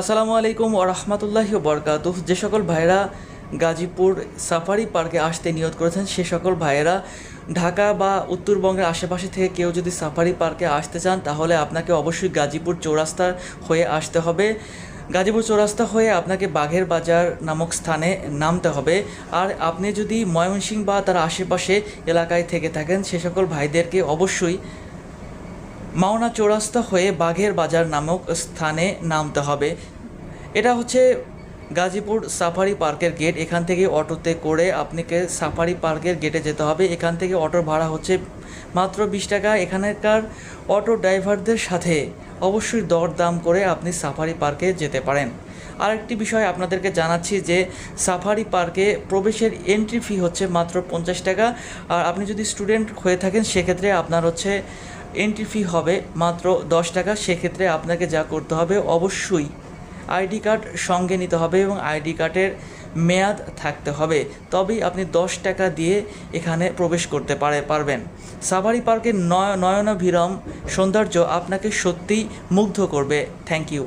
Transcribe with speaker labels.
Speaker 1: আসসালামু আলাইকুম ও রহমতুল্লাহি বরকাত যে সকল ভাইরা গাজীপুর সাফারি পার্কে আসতে নিয়ত করেছেন, সে সকল ভাইয়েরা ঢাকা বা উত্তরবঙ্গের আশেপাশে থেকে কেউ যদি সাফারি পার্কে আসতে চান, তাহলে আপনাকে অবশ্যই গাজীপুর চৌরাস্তা হয়ে আসতে হবে। গাজীপুর চৌরাস্তা হয়ে আপনাকে বাঘের বাজার নামক স্থানে নামতে হবে। আর আপনি যদি ময়মনসিংহ বা তার আশেপাশে এলাকায় থেকে থাকেন, সে সকল ভাইদেরকে অবশ্যই মাওনা চৌরাস্তা হয়ে বাঘের বাজার নামক স্থানে নামতে হবে। এটা হচ্ছে গাজীপুর সাফারি পার্কের গেট। এখান থেকে অটোতে করে আপনাকে সাফারি পার্কের গেটে যেতে হবে। এখান থেকে অটোর ভাড়া হচ্ছে মাত্র বিশ টাকা। এখানকার অটো ড্রাইভারদের সাথে অবশ্যই দরদাম করে আপনি সাফারি পার্কে যেতে পারেন। আরেকটি বিষয় আপনাদেরকে জানাচ্ছি যে, সাফারি পার্কে প্রবেশের এন্ট্রি ফি হচ্ছে মাত্র পঞ্চাশ টাকা। আর আপনি যদি স্টুডেন্ট হয়ে থাকেন, সেক্ষেত্রে আপনার হচ্ছে এন্ট্রি ফি হবে মাত্র দশ টাকা। সেক্ষেত্রে আপনাকে যা করতে হবে অবশ্যই আইডি কার্ড সঙ্গে নিতে হবে এবং আইডি কার্ডের মেয়াদ থাকতে হবে। তবেই আপনি দশ টাকা দিয়ে এখানে প্রবেশ করতে পারে, পারবেন। সাফারি পার্কের নয় নয়নাভিরম সৌন্দর্য আপনাকে সত্যিই মুগ্ধ করবে। Thank you